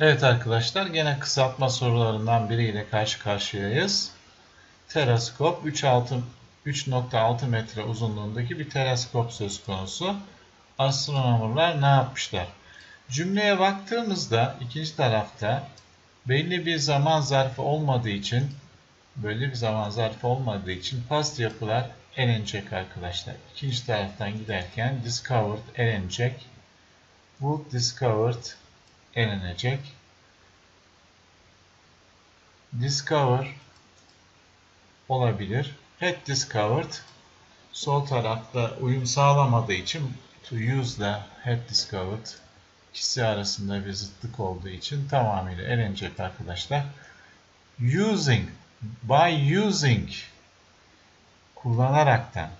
Evet arkadaşlar gene kısaltma sorularından biriyle karşı karşıyayız. Teraskop 3.6 metre uzunluğundaki bir teleskop söz konusu. Astronomlar ne yapmışlar? Cümleye baktığımızda ikinci tarafta belli bir zaman zarfı olmadığı için böyle bir zaman zarfı olmadığı için past yapılar elenecek arkadaşlar. İkinci taraftan giderken discovered elenecek. Would discovered elenecek. Discover olabilir. Had discovered sol tarafta uyum sağlamadığı için to use ile had discovered ikisi arasında bir zıtlık olduğu için tamamıyla elenecek arkadaşlar. Using by using kullanaraktan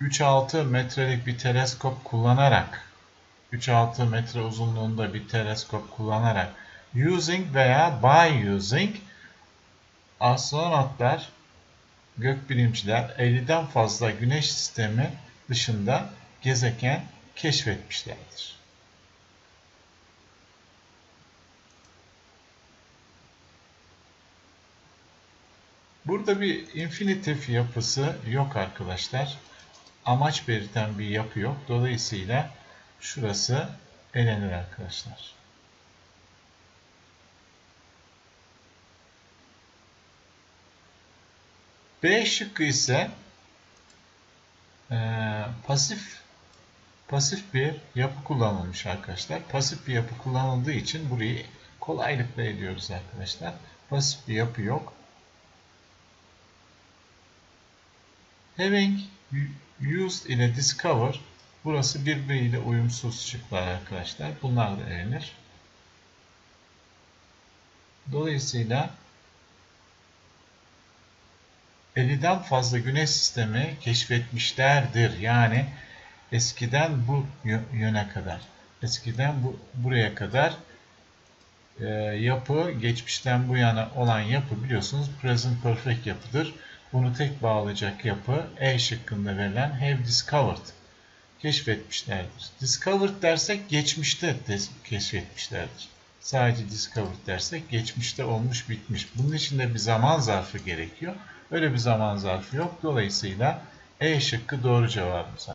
3-6 metrelik bir teleskop kullanarak 3-6 metre uzunluğunda bir teleskop kullanarak using veya by using astronotlar gökbilimciler 50'den fazla güneş sistemi dışında gezegen keşfetmişlerdir. Burada bir infinitif yapısı yok arkadaşlar. Amaç belirten bir yapı yok. Dolayısıyla şurası elenir arkadaşlar. B şıkkı ise e, pasif pasif bir yapı kullanılmış arkadaşlar. Pasif bir yapı kullanıldığı için burayı kolaylıkla ediyoruz arkadaşlar. Pasif bir yapı yok. Having used ile discover burası birbiriyle uyumsuz şıklar arkadaşlar. Bunlar da elenir. Dolayısıyla 50'den fazla güneş sistemi keşfetmişlerdir. Yani eskiden bu yöne kadar, eskiden bu buraya kadar e, yapı, geçmişten bu yana olan yapı biliyorsunuz present perfect yapıdır. Bunu tek bağlayacak yapı E şıkkında verilen have discovered keşfetmişlerdir. Discovered dersek geçmişte keşfetmişlerdir. Sadece discovered dersek geçmişte olmuş bitmiş. Bunun için de bir zaman zarfı gerekiyor. Öyle bir zaman zarfı yok. Dolayısıyla E şıkkı doğru cevabımız.